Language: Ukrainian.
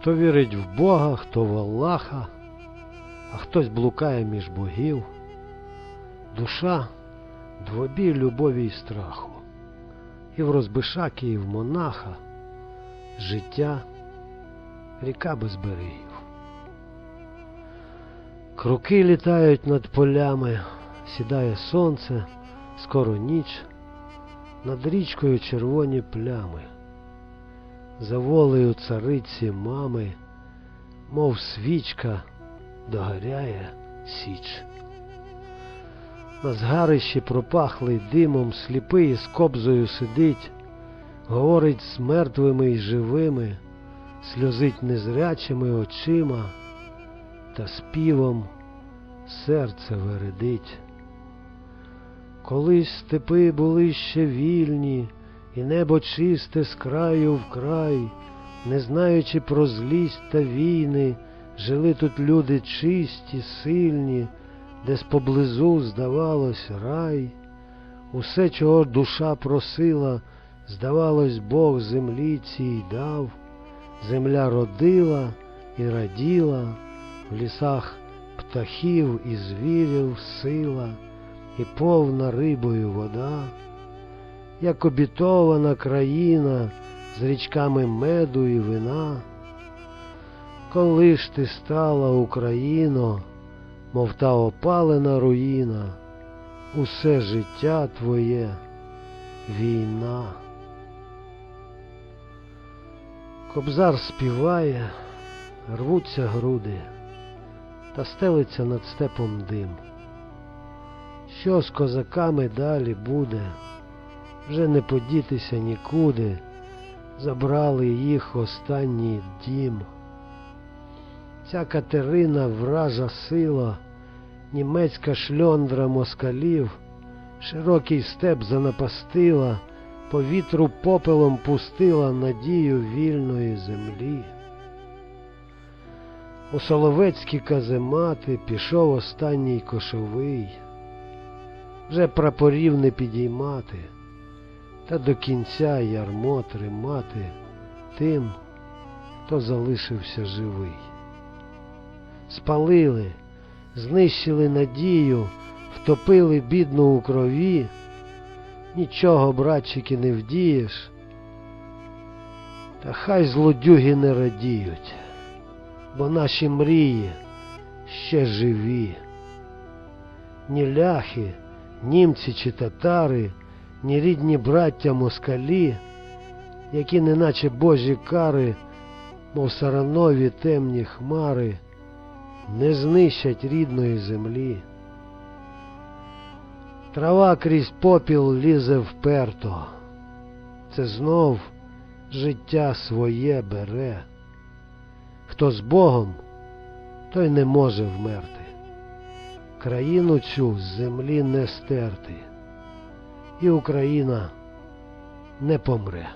Хто вірить в Бога, хто в Аллаха, а хтось блукає між богів. Душа двобій любові й страху, і в розбишаки, і в монаха життя ріка без берегів. Круки літають над полями, сідає сонце, скоро ніч, над річкою червоні плями. За волею цариці мами, мов свічка, догоряє січ. На згарищі пропахлий димом, сліпий з кобзою сидить, говорить з мертвими й живими, сльозить незрячими очима, та співом серце вередить. Колись степи були ще вільні, і небо чисте з краю в край, не знаючи про злість та війни, жили тут люди чисті, сильні, десь поблизу здавалось рай. Усе, чого душа просила, здавалось, Бог землі цій дав. Земля родила і раділа, в лісах птахів і звірів сила, і повна рибою вода, як обітована країна з річками меду і вина. Коли ж ти стала Україно, мов та опалена руїна, усе життя твоє війна. Кобзар співає, рвуться груди, та стелиться над степом дим. Що з козаками далі буде, вже не подітися нікуди, забрали їх останній дім. Ця Катерина вража сила, німецька шльондра москалів, широкий степ занапастила, по вітру попелом пустила надію вільної землі. У Соловецькі каземати пішов останній кошовий, вже прапорів не підіймати, та до кінця ярмо тримати тим, хто залишився живий. Спалили, знищили надію, втопили бідну у крові. Нічого, братчики, не вдієш. Та хай злодюги не радіють, бо наші мрії ще живі. Ні ляхи, німці чи татари, ні рідні браття москалі, які неначе божі кари, мов саранові темні хмари, не знищать рідної землі. Трава крізь попіл лізе вперто. Це знов життя своє бере. Хто з Богом, той не може вмерти. Країну цю з землі не стерти, і Україна не помре.